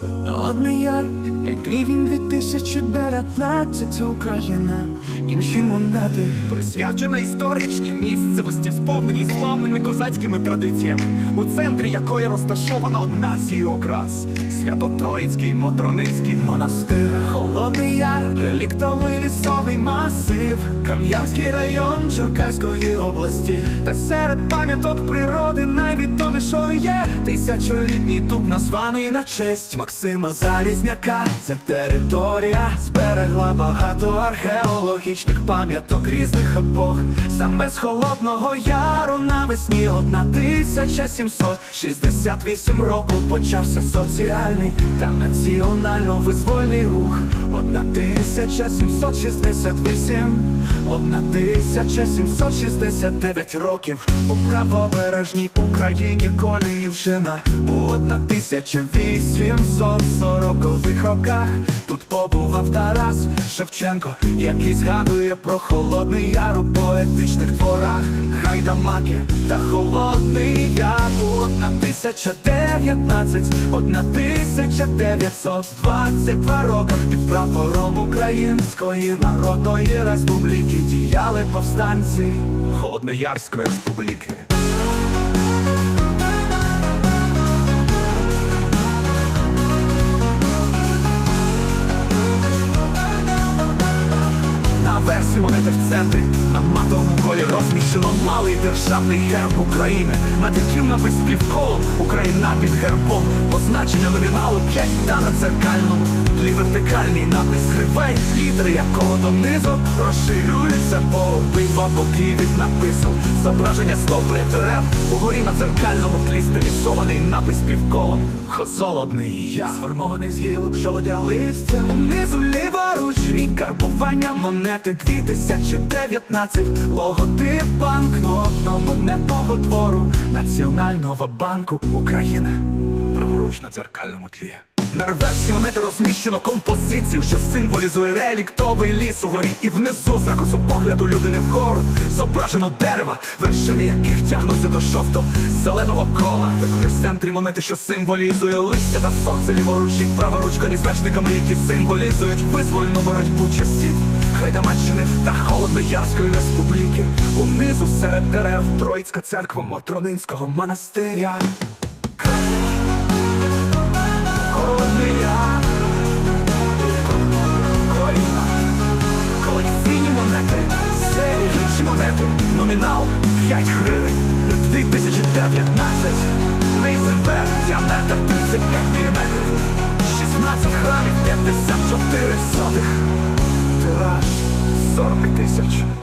Холодний яр, який він 2019 Україна, інші монети Присвячена історичній місцевості, сповненій славними козацькими традиціями, у центрі якої розташована одна з її окрас Свято-Троїцький Мотроницький монастир. Холодний яр, реліктовий лісовий масив, Кам'янський район Черкаської області. Та серед пам'яток природи найвідомішою є Тисячолітній дуб названий на честь Максима Залізняка. Ця територія зберегла багато археологічних пам'яток різних епох. Саме з Холодного Яру навесні 1768 року почався соціальний та національно-визвольний рух. 1768, 1769 років у правобережній Україні Коліївщина у 1840-х роках тут побував Тарас Шевченко, який згадує про холодний яр у поетичних творах. Гайдамаки та холодний яр. У 1019, 1922 роки. Під прапором Української Народної Республіки діяли повстанці Холодноярської республіки. Версі монети в центрі. На матовому колі розміщено малий державний герб України. Яким напис півколом Україна під гербом, позначення номіналу 5 та на дзеркальному тлі вертикальний напис. Гривей, літери якого донизу. Розширюються по обидва боки від напису. Зображення стовпли дерев. Угорі на дзеркальному тлі стилізований напис півколом. Холодний я сформований з гілок жолодя листя. Унизу ліворуч рік карбування монети. 2019 Логотип банкнотного монетного двору Національного банку України. Праворуч на дзеркальному тлі на реверсі монети розміщено композицію, що символізує реліктовий ліс угорі. І внизу з погляду людини вгору. Зображено дерева, вершини яких тягнуться до жовто зеленого кола. В центрі монети, що символізує листя та сонце. Ліворуч і праворуч коні які символізують визвольну боротьбу часів. Хайдамаччини та Холодноярської республіки. Унизу серед дерев Троїцька церква Мотронинського монастиря монети, номінал 5 гривень. 2019 Нейзербер, діаметр 35 мм 16 грамів 54 сотих. Тираж 40 тисяч.